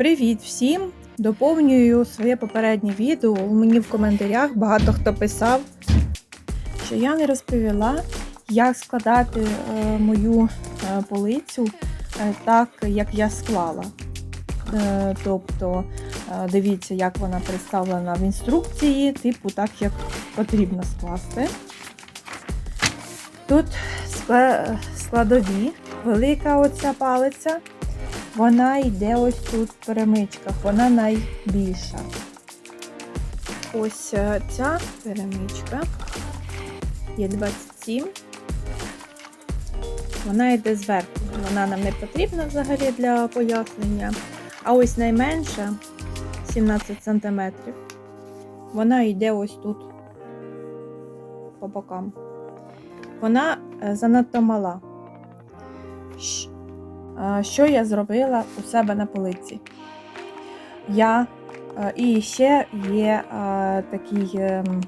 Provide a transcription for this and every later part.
Привіт всім! Доповнюю своє попереднє відео. Мені в коментарях багато хто писав, що я не розповіла, як складати е, мою е, полицю е, так, як я склала. Тобто, дивіться, як вона представлена в інструкції, типу, так, як потрібно скласти. Тут складові, велика оця палиця. Вона йде ось тут в перемичках, вона найбільша. Ось е, ця перемичка є 27. Вона йде зверху. Вона нам не потрібна взагалі для пояснення. А ось найменша 17 см. Вона йде ось тут по бокам. Вона е, занадто мала. А, Що я зробила у себе на полиці? Я і ще є а, такий ем,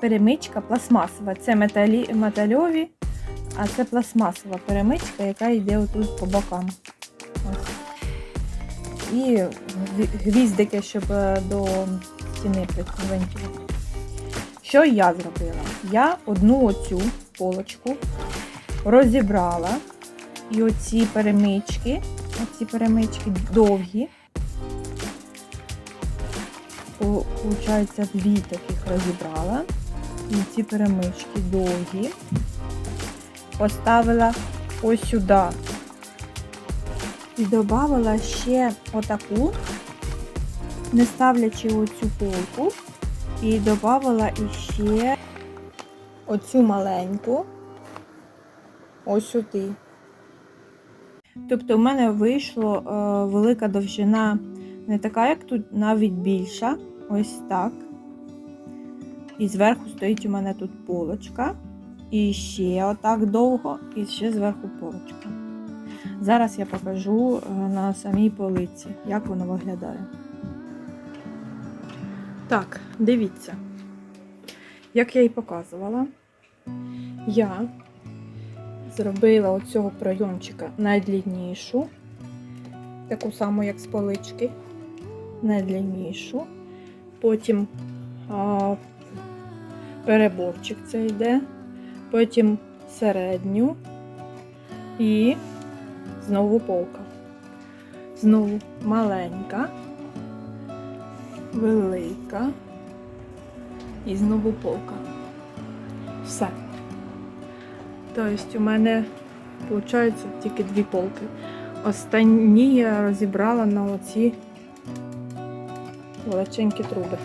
перемичка пластмасова. Це металі, метальові, а це пластмасова перемичка, яка йде отут по бокам. Ось. І гвіздики, щоб е, до стіни привинтувати. Що я зробила? Я одну оцю полочку розібрала. І оці перемички, оці перемички довгі. Получається, дві таких розібрала. І ці перемички довгі. Поставила ось сюди. І додала ще отаку, не ставлячи оцю полку. І додала іще оцю маленьку. Ось сюди. Тобто, в мене вийшло е, велика довжина, не така, як тут, навіть більша. Ось так. І зверху стоїть у мене тут полочка. І ще отак довго, і ще зверху полочка. Зараз я покажу е, на самій полиці, як воно виглядає. Так, дивіться. Як я і показувала, я зробила оцього пройомчика найдліннішу, таку саму, як з полички, найдліннішу. Потім а, переборчик це йде, потім середню і знову полка. Знову маленька, велика і знову полка. Все. Тобто у мене виходить тільки дві полки. Останні я розібрала на оці величенькі труби.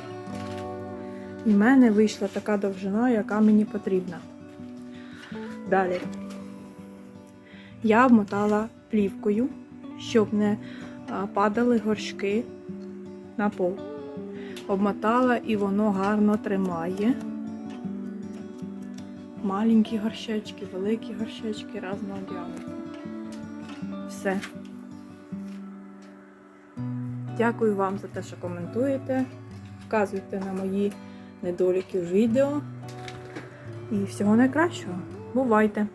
І в мене вийшла така довжина, яка мені потрібна. Далі я обмотала плівкою, щоб не падали горшки на пол. Обмотала і воно гарно тримає маленькі горщечки, великі горщечки різного діаметру. Все. Дякую вам за те, що коментуєте. Вказуйте на мої недоліки в відео. І всього найкращого. Бувайте!